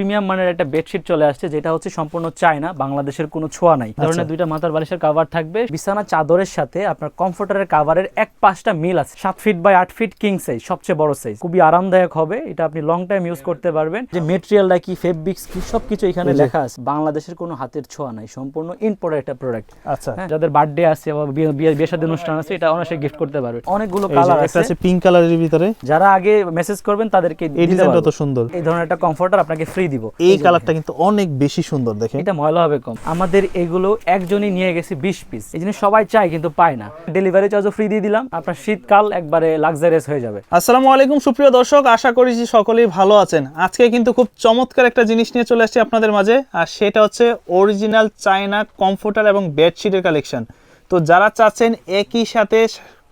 Premium মানের একটা bedsheet চলে আসছে যেটা হচ্ছে সম্পূর্ণ চায়না বাংলাদেশের কোনো ছোঁয়া নাই। ধরনের দুইটা মাথার বালিশের কাভার থাকবে বিছানা চাদরের সাথে আপনার কমফোর্টারের কাভারের এক পাঁচটা মিল আছে। সাত ফিট বাই আট ফিট কিং সাইজ সবচেয়ে বড় সাইজ খুবই আরামদায়ক হবে এটা আপনি লং টাইম ইউজ করতে পারবেন। যে মেটেরিয়ালটা কি ফেব্রিক্স কি সবকিছু এখানে লেখা আছে। বাংলাদেশের কোনো হাতের ছোঁয়া নাই সম্পূর্ণ ইম্পোর্টেড একটা প্রোডাক্ট আচ্ছা। হ্যাঁ, যাদের বার্থডে আছে বা বিয়ে অনুষ্ঠান আছে এটা অনায়াসে গিফট করতে পারবে। অনেকগুলো কালার আছে। পিঙ্ক কালারের ভিতরে। যারা আগে মেসেজ করবেন তাদেরকে এই ডিজাইনটা তো সুন্দর। এই ধরনের একটা কমফোর্টার আপনাকে ফ্রি দিব। এই কালারটা কিন্তু অনেক বেশি সুন্দর দেখেন। এটা ময়লা হবে কম। আমাদের এগুলো একজনই নিয়ে গেছে বিশ পিস এই জিনিস সবাই চায় কিন্তু পায় না। ডেলিভারি চার্জও ফ্রি দিয়ে দিলাম। আপনার শীতকাল একবারে লাক্সারিয়াস হয়ে যাবে। আসসালামু আলাইকুম সুপ্রিয় দর্শক। আশা করি যে সকলেই ভালো আছেন। আজকে কিন্তু খুব চমৎকার একটা জিনিস নিয়ে চলে আসছি আপনাদের মাঝে আর সেটা হচ্ছে অরিজিনাল চায়না কমফোর্টার এবং বেডশিটের কালেকশন তো যারা চাচ্ছেন একই সাথে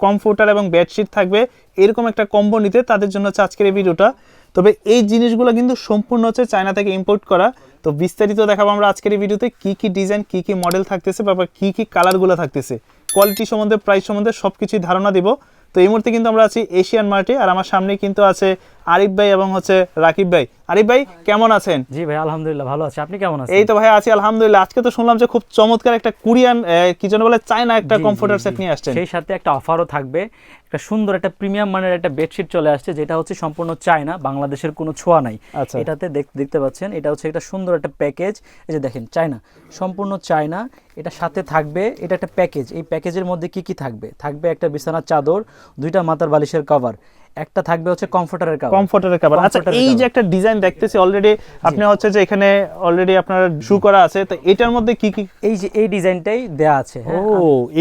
কমফোর্টার এবং বেডশিট থাকবে এরকম একটা কম্বো নিতে তাদের জন্য হচ্ছে আজকের এই ভিডিওটা তবে এই জিনিসগুলো কিন্তু সম্পূর্ণ হচ্ছে চায়না থেকে ইম্পোর্ট করা। তো বিস্তারিত দেখাবো আমরা আজকের এই ভিডিওতে কী কী ডিজাইন কী কী মডেল থাকতেছে বা কি কি কালারগুলো থাকতেছে। কোয়ালিটি সম্বন্ধে প্রাইস সম্বন্ধে সব কিছুই ধারণা দিব। তো এই মুহূর্তে কিন্তু আমরা আছি এশিয়ান মার্টে আর আমার সামনে কিন্তু আছে আরিফ ভাই এবং হচ্ছে রাকিব ভাই। আরিফ ভাই কেমন আছেন? জি ভাই আলহামদুলিল্লাহ ভালো আছে। আপনি কেমন আছেন? এই তো ভাই আছি আলহামদুলিল্লাহ। আজকে তো শুনলাম যে খুব চমৎকার একটা কোরিয়ান কি যেন বলে চায়না একটা কমফোর্টার সেট নিয়ে আসছেন। সেই সাথে একটা অফারও থাকবে। একটা সুন্দর একটা প্রিমিয়াম মানের একটা বেডশিট চলে আসছে যেটা হচ্ছে সম্পূর্ণ চায়না বাংলাদেশের কোনো ছোঁয়া নাই। আচ্ছা। এটাতে দেখ- দেখতে পাচ্ছেন এটা হচ্ছে একটা সুন্দর একটা প্যাকেজ এই যে দেখেন চায়না সম্পূর্ণ চায়না এটা সাথে থাকবে এটা একটা প্যাকেজ এই প্যাকেজের মধ্যে কি কি থাকবে? থাকবে একটা বিছানার চাদর দুইটা মাথার বালিশের কভার একটা থাকবে হচ্ছে কমফোর্টারের কভার কমফোর্টারের কাভার আচ্ছা এই যে একটা ডিজাইন দেখতেছি অলরেডি আপনি হচ্ছে যে এখানে অলরেডি আপনার শু করা আছে তো এটার মধ্যে কি কি এই যে এই ডিজাইনটাই দেয়া আছে ও হ্যাঁ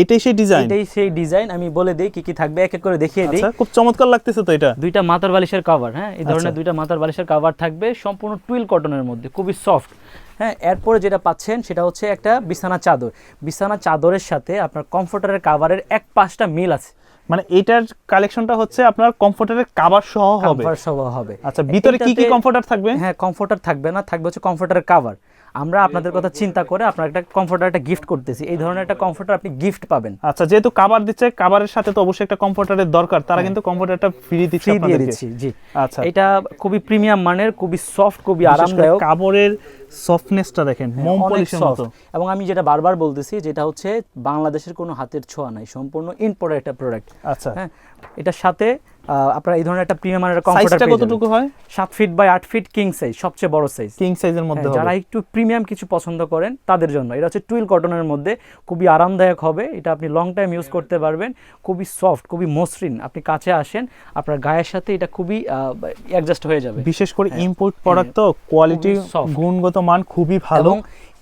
এটাই সেই ডিজাইন এটাই সেই ডিজাইন আমি বলে দিই কি কি থাকবে এক এক করে দেখিয়ে দিই। আচ্ছা খুব চমৎকার লাগতেছে তো এটা। দুইটা মাথার বালিশের কভার হ্যাঁ? এই ধরনের আচ্ছা। দুইটা মাথার বালিশের কভার থাকবে সম্পূর্ণ টুইল কটনের মধ্যে খুবই সফট হ্যাঁ? এরপরে যেটা পাচ্ছেন সেটা হচ্ছে একটা বিছানা চাদর। বিছানা চাদরের সাথে আপনার কমফোর্টারের কাভারের এক পাঁচটা মিল আছে। মানে এটার কালেকশনটা হচ্ছে আপনার কমফোর্টারের কাভার সহ হবে। কভার সহ হবে। আচ্ছা ভিতরে কি কি কমফোর্টার থাকবে? হ্যাঁ কমফোর্টার থাকবে না থাকবে হচ্ছে কমফোর্টারের কাভার আমরা আপনাদের কথা চিন্তা করে আপনার একটা কমফোর্টার একটা গিফট করতেছি। এই ধরনের একটা কমফোর্টার আপনি গিফট পাবেন। আচ্ছা যেহেতু কাভার দিচ্ছে কাভারের সাথে তো অবশ্যই একটা কমফোর্টারের দরকার তারা কিন্তু কমফোর্টারটা ফ্রি দিচ্ছে ফ্রি দিয়ে দিচ্ছি জি। আচ্ছা। এটা খুবই প্রিমিয়াম মানের খুবই সফট খুবই আরামদায়ক। কাপড়ের সফটনেসটা দেখেন মোম পলিশের মতো। এবং আমি যেটা বারবার বলতেছি যেটা হচ্ছে বাংলাদেশের কোনো হাতের ছোঁয়া নাই সম্পূর্ণ ইম্পোর্টেড একটা প্রোডাক্ট আচ্ছা। হ্যাঁ এটার সাথে আপনারা এই ধরনের একটা প্রিমিয়াম মানের কমফোর্টার সাইজটা কতটুকু হয়? সাত ফিট বাই আট ফিট কিং সাইজ সবচেয়ে বড় সাইজ কিং সাইজের মধ্যে যারা একটু প্রিমিয়াম কিছু পছন্দ করেন তাদের জন্য। এটা হচ্ছে টুইল কটনের মধ্যে খুবই আরামদায়ক হবে। এটা আপনি লং টাইম ইউজ করতে পারবেন। খুবই সফট খুবই মসৃণ। আপনি কাছে আসেন আপনার গায়ের সাথে এটা খুবই অ্যাডজাস্ট হয়ে যাবে। বিশেষ করে ইম্পোর্ট প্রোডাক্ট তো কোয়ালিটি গুণগত মান খুবই ভালো।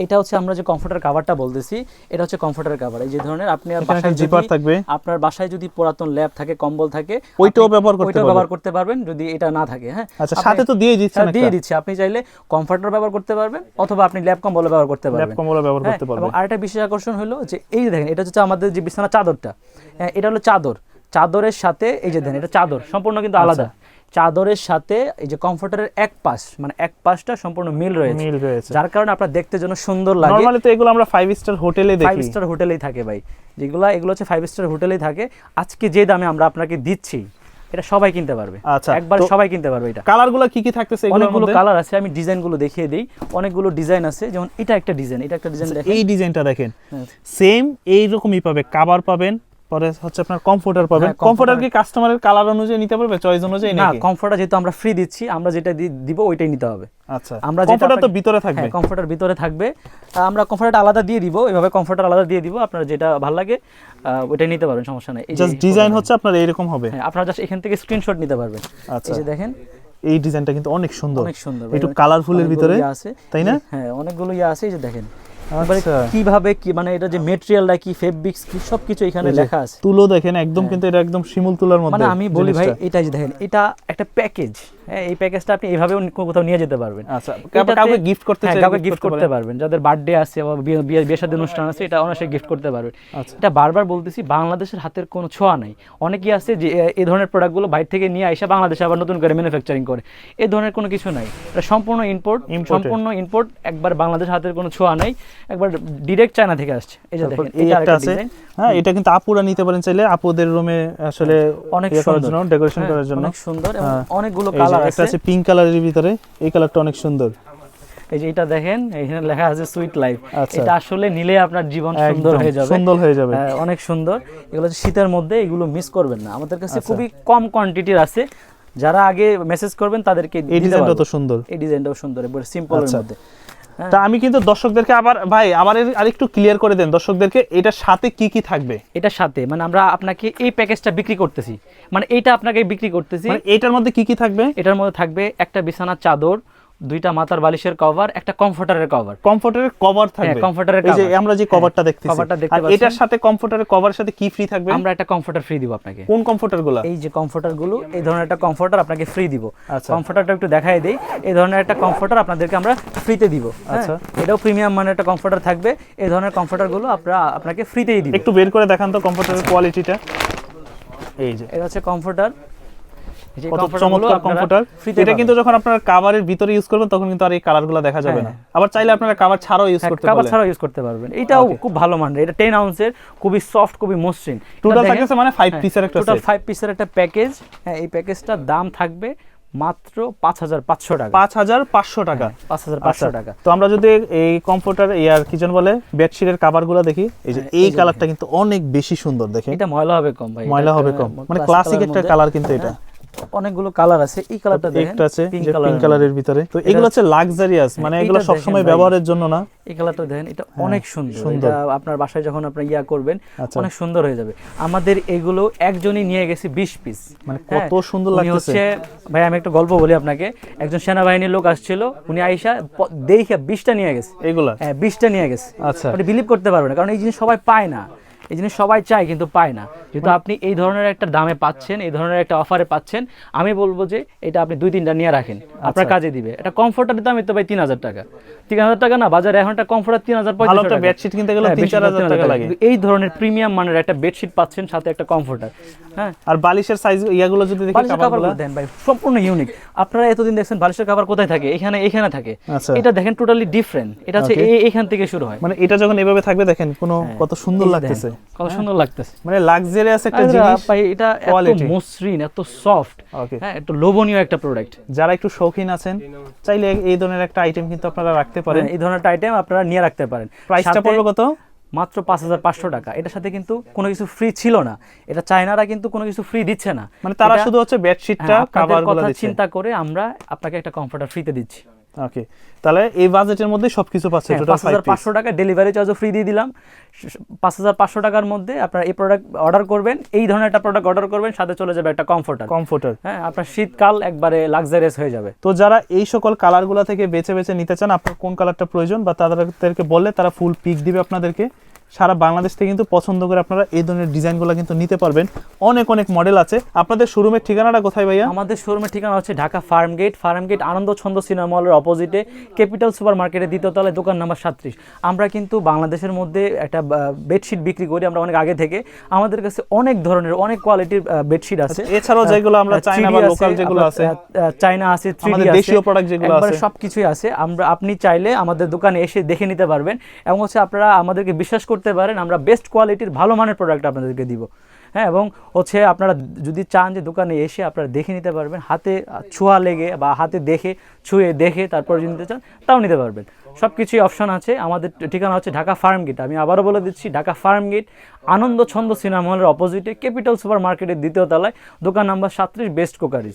এটা হচ্ছে আমরা যে কমফোর্টার কাভারটা বলতেছি এটা হচ্ছে কমফোর্টার কাভার এই যে ধরনের আপনি জিপার থাকবে। আপনার বাসায় যদি পুরাতন ল্যাব থাকে কম্বল থাকে ওইটাও আপনি ব্যবহার করতে পারবেন। ব্যবহার করতে পারবেন যদি এটা না থাকে হ্যাঁ? আচ্ছা সাথে তো দিয়ে দিয়ে দিচ্ছি। আপনি চাইলে কমফোর্টার ব্যবহার করতে পারবেন অথবা আপনি ল্যাব কম্বল ব্যবহার করতে ল্যাপ কম্বল ব্যবহার হ্যাঁ, করতে এবং আরেকটা বিশেষ আকর্ষণ হলো যে এই যে দেখেন এটা হচ্ছে আমাদের যে বিছানা চাদরটা। হ্যাঁ, এটা হলো চাদর। চাদরের সাথে এই যে দেখেন এটা চাদর সম্পূর্ণ কিন্তু আচ্ছা। আলাদা। চাদরের সাথে এই যে কমফোর্টারের এক পাশ মানে এক পাশটা সম্পূর্ণ মিল রয়েছে। মিল রয়েছে। যার কারণে আপনার দেখতে যেন সুন্দর লাগে। নরমালি তো এগুলো আমরা ফাইভ স্টার হোটেলে ফাইভ স্টার হোটেলেই থাকে ভাই। যেগুলো এগুলো হচ্ছে ফাইভ স্টার হোটেলেই থাকে। আজকে যে দামে আমরা আপনাকে দিচ্ছি এটা সবাই কিনতে পারবে। আচ্ছা, একবার সবাই কিনতে পারবে এটা। কালারগুলো কি কি থাকতেছে অনেকগুলো কালার আছে আমি ডিজাইনগুলো দেখিয়ে দিই। অনেকগুলো ডিজাইন আছে যেমন এটা একটা ডিজাইন এটা একটা ডিজাইন দেখেন। এই ডিজাইনটা দেখেন। সেম এই রকমই পাবে কাভার পাবেন পরে হচ্ছে আপনার কমফোর্টার পাবেন। হ্যাঁ, কমফোর্টার কি কাস্টমারের কালার অনুযায়ী নিতে পারবে চয়েস অনুযায়ী না কমফোর্টার যেহেতু আমরা ফ্রি দিচ্ছি আমরা যেটা দিব ওইটাই নিতে হবে। আচ্ছা আমরা কমফোর্টার তো ভিতরে থাকবে। হ্যাঁ কমফোর্টার ভিতরে থাকবে। আমরা কমফোর্টার আলাদা দিয়ে দিব এভাবে কমফোর্টার আলাদা দিয়ে দিব আপনার যেটা ভালো লাগে ওইটাই নিতে পারবেন সমস্যা নেই। জাস্ট ডিজাইন হচ্ছে আপনার এইরকম হবে। হ্যাঁ আপনারা জাস্ট এখান থেকে স্ক্রিনশট নিতে পারবেন। আচ্ছা। এই যে দেখেন। এই ডিজাইনটা কিন্তু অনেক সুন্দর। অনেক সুন্দর একটু। কালারফুলের ভিতরে ইয়ে আছে। তাই না? হ্যাঁ অনেকগুলো ইয়ে আছে এই যে দেখেন। কীভাবে কি মানে এটা যে মেটেরিয়ালটা কি ফেব্রিক্স কি সবকিছু এখানে লেখা আছে। তুলো দেখেন একদম কিন্তু এটা একদম শিমুল তুলার মধ্যে মানে আমি বলি ভাই। এটা যে দেখেন এটা একটা প্যাকেজ হ্যাঁ এই প্যাকেজটা আপনি এইভাবেও কোথাও নিয়ে যেতে পারবেন। আচ্ছা কাউকে গিফট করতে হ্যাঁ, কাউকে গিফট করতে পারবেন। যাদের বার্থডে আছে বা বিয়ে বিয়ে বিয়ে শাদী অনুষ্ঠান আছে এটা অনায়াসে গিফট করতে পারবেন। আচ্ছা। এটা বারবার বলতেছি বাংলাদেশের হাতের কোনো ছোঁয়া নাই। অনেকেই আছে যে এই ধরনের প্রোডাক্টগুলো বাইরে থেকে নিয়ে এসে বাংলাদেশে আবার নতুন করে ম্যানুফ্যাকচারিং করে। এই ধরনের কোনো কিছু নাই। এটা সম্পূর্ণ ইম্পোর্ট সম্পূর্ণ ইম্পোর্ট একবার বাংলাদেশ হাতের কোনো ছোঁয়া নাই। একবার ডিরেক্ট চায়না থেকে আসছে। এই যে দেখেন এই একটা আছে। হ্যাঁ এটা কিন্তু আপুরা নিতে পারেন চাইলে। আপুদের রুমে আসলে অনেক ইয়ে সুন্দর। ডেকোরেশন হ্যাঁ, করার জন্য। অনেক সুন্দর এবং। অনেকগুলো এই একটা আছে। পিঙ্ক কালারের ভিতরে এই কালারটা অনেক সুন্দর। এই যে এটা দেখেন এখানে লেখা আছে সুইট লাইফ আচ্ছা। এটা আসলে নিলে আপনার জীবন সুন্দর হয়ে যাবে। সুন্দর হয়ে যাবে। হ্যাঁ, অনেক সুন্দর। এগুলো শীতের মধ্যে এগুলো মিস করবেন না। আমাদের কাছে আচ্ছা। খুবই কম কোয়ান্টিটির আছে। যারা আগে মেসেজ করবেন তাদেরকে এই ডিজাইনটা তো সুন্দর। এই ডিজাইনটাও সুন্দর এবার সিম্পলের আচ্ছা। মধ্যে। তা আমি কিন্তু দর্শকদেরকে আবার ভাই আমার আরেকটু ক্লিয়ার করে দেন দর্শকদেরকে এটার সাথে কি কি থাকবে? এটার সাথে মানে আমরা আপনাকে এই প্যাকেজটা বিক্রি করতেছি। মানে এটা আপনাকে বিক্রি করতেছি। মানে এটার মধ্যে কি কি থাকবে? এটার মধ্যে থাকবে একটা বিছানার চাদর দুইটা মাথার বালিশের কভার একটা কমফোর্টারের কভার কমফোর্টারের কভার থাকবে। হ্যাঁ, এর এই যে আমরা যে কভারটা দেখতেছি। কভারটা দেখতে পাচ্ছেন। এটার সাথে কমফোর্টারের কভারের সাথে কি ফ্রি থাকবে? আমরা একটা কমফোর্টার ফ্রি দিব আপনাকে। কোন কমফোর্টারগুলা এই যে কমফোর্টারগুলো এই ধরনের একটা কমফোর্টার আপনাকে ফ্রি দিব। আচ্ছা। কমফোর্টারটা একটু দেখাই দেই। এই ধরনের একটা কমফোর্টার আপনাদেরকে আমরা ফ্রিতে দিব। হ্যাঁ? আচ্ছা। এটাও প্রিমিয়াম মানের একটা কমফোর্টার থাকবে। এই ধরনের কমফোর্টারগুলো আপনারা আপনাকে ফ্রিতেই দিব। একটু বের করে দেখান তো কমফোর্টারের কোয়ালিটিটা এই যে। এটা হচ্ছে কমফোর্টার চমৎকার কমফোর্টার এটা কিন্তু যখন আপনারা কাভারের ভিতরে ইউজ করবেন তখন কিন্তু আর এই কালারগুলো দেখা যাবে না। আবার চাইলে আপনারা কাভার ছাড়াও ইউজ করতে কাবার ছাড়াও ইউজ করতে পারবেন। এটাও খুব ভালো মানের। এটা টেন আউন্সের খুবই সফট খুবই মসৃণ। টোটাল থাকতেছে মানে 5 পিসের একটা টোটাল সেট পিসের একটা প্যাকেজ হ্যাঁ এই প্যাকেজটার দাম থাকবে মাত্র পাঁচ হাজার পাঁচশো টাকা। 5500 টাকা। পাঁচ হাজার পাঁচশো আচ্ছা, টাকা। তো আমরা যদি এই কমফোর্টার ইয়ার কিচেন বলে বেডশিটের কাভারগুলো দেখি এই যে এই কালারটা কিন্তু অনেক বেশি সুন্দর দেখেন। এটা ময়লা হবে কম ভাই। ময়লা হবে কম। মানে ক্লাসিক একটা কালার কিন্তু এটা। হ্যাঁ, অনেকগুলো কালার আছে। এই কালারটা দেখেন একটা আছে পিঙ্ক কালারের ভিতরে। তো এগুলো হচ্ছে লাক্সারিয়াস মানে এগুলো দেখেন সবসময় ভাই। ব্যবহারের জন্য না। এই কালারটা দেখেন এটা অনেক সুন্দর। হ্যাঁ, এটা আপনার বাসায় যখন আপনি ইয়া করবেন আচ্ছা। অনেক সুন্দর হয়ে যাবে। আমাদের এগুলো একজনই নিয়ে গেছে বিশ পিস মানে কত সুন্দর লাগতেছে। হচ্ছে ভাই আমি একটা গল্প বলি আপনাকে। একজন সেনাবাহিনীর লোক আসছিল উনি আইসা প- দেখে বিশটা নিয়ে গেছে। এগুলা? হ্যাঁ বিশটা নিয়ে গেছে। আচ্ছা। আপনি বিলিভ করতে পারবেন না কারণ এই জিনিস সবাই পায় না। এই জিনিস সবাই চায় কিন্তু পায় না। যেহেতু আপনি এই ধরনের একটা দামে পাচ্ছেন এই ধরনের একটা অফারে পাচ্ছেন আমি বলব যে এটা আপনি দুই তিনটা নিয়ে রাখেন আপনার কাজে দিবে। এটা কমফোর্টার দাম তো ভাই তিন হাজার টাকা। তিন হাজার টাকা না বাজারে এখন একটা কমফোর্টার তিন হাজার ভালো বেডশিট কিনতে গেলে হ্যাঁ, তিন চার হাজার টাকা লাগে। এই ধরনের প্রিমিয়াম মানের একটা বেডশিট পাচ্ছেন সাথে একটা কমফোর্টার হ্যাঁ। আর বালিশের সাইজ ইয়াগুলো যদি দেখি কাভারগুলো দেন ভাই সম্পূর্ণ ইউনিক আপনারা এতদিন দেখছেন বালিশের কাভার কোথায় থাকে? এখানে এখানে থাকে। আচ্ছা। এটা দেখেন টোটালি ডিফারেন্ট এটা হচ্ছে. এখান থেকে শুরু হয়। মানে এটা যখন এভাবে থাকবে দেখেন কোনো কত সুন্দর লাগতেছে। কত সুন্দর লাগতেছে। মানে লাক্সারিয়াস একটা জিনিস ভাই এটা এত মসৃণ এত সফট হ্যাঁ লোভনীয় একটা প্রোডাক্ট যারা একটু শৌখিন আছেন চাইলে এই ধরনের একটা আইটেম কিন্তু আপনারা রাখতে পারেন। এই ধরনের আইটেম আপনারা নিয়ে রাখতে পারেন। প্রাইসটা পড়বে কত? মাত্র পাঁচ হাজার পাঁচশো টাকা। এটার সাথে কিন্তু কোনো কিছু ফ্রি ছিল না। এটা চায়নারা কিন্তু কোনো কিছু ফ্রি দিচ্ছে না। মানে তারা শুধু হচ্ছে বেডশিটটা হ্যাঁ, কথা চিন্তা করে আমরা আপনাকে একটা কমফোর্টার ফ্রিতে দিচ্ছি। ওকে তাহলে এই বাজেটের মধ্যে সবকিছু পাচ্ছে হ্যাঁ, টোটাল পাঁচ হাজার পাঁচশো টাকা ডেলিভারি চার্জও ফ্রি দিয়ে দিলাম। পাঁচ হাজার পাঁচশো টাকার মধ্যে আপনারা এই প্রোডাক্ট অর্ডার করবেন। এই ধরনের একটা প্রোডাক্ট অর্ডার করবেন সাথে চলে যাবে একটা কমফোর্টার কমফোর্টার হ্যাঁ আপনার শীতকাল একবারে লাক্সারিয়াস হয়ে যাবে। তো যারা এই সকল কালারগুলো থেকে বেছে বেছে নিতে চান আপনার কোন কালারটা প্রয়োজন বা তাদেরকে বললে তারা ফুল পিক দিবে আপনাদেরকে। সারা বাংলাদেশ থেকে কিন্তু পছন্দ করে আপনারা এই ধরনের ডিজাইনগুলো কিন্তু নিতে পারবেন। অনেক অনেক মডেল আছে। আপনাদের শোরুমের ঠিকানাটা কোথায় ভাইয়া? আমাদের শোরুমের ঠিকানা হচ্ছে Dhaka farm gate. Farm gate Ananda Chhanda cinema মলের অপোজিটে ক্যাপিটাল সুপার মার্কেটের দ্বিতীয় তলায় দোকান নাম্বার সাতত্রিশ আমরা কিন্তু বাংলাদেশের মধ্যে একটা বেডশিট বিক্রি করি আমরা অনেক আগে থেকে। আমাদের কাছে অনেক ধরনের অনেক কোয়ালিটির বেডশিট আছে। এছাড়াও যেগুলো আমরা চাইনা বা আছে, লোকাল যেগুলো আছে। আহ, আহ, চাইনা আছে আমাদের দেশীয় product যেগুলো আছে। সবকিছুই আছে। আমরা আপনি চাইলে আমাদের দোকানে এসে দেখে নিতে পারবেন। এবং হচ্ছে আপনারা আমাদেরকে বিশ্বাস করতে পারেন, আমরা বেস্ট কোয়ালিটির ভালো মানের প্রোডাক্ট আপনাদেরকে দিব। হ্যাঁ এবং হচ্ছে আপনারা যদি চান যে দোকানে এসে আপনারা দেখে নিতে পারবেন, হাতে ছোঁয়া লেগে বা হাতে দেখে, ছুঁয়ে দেখে তারপর যদি নিতে চান, তাও নিতে পারবেন। সব কিছুই অপশন আছে। আমাদের ঠিকানা হচ্ছে ঢাকা ফার্ম গেট আমি আবারও বলে দিচ্ছি, Dhaka farm gate Ananda Chhanda cinema হলের অপোজিটে ক্যাপিটাল সুপার মার্কেটের দ্বিতীয় তলায়, দোকান নাম্বার সাতত্রিশ বেস্ট কোকারিজ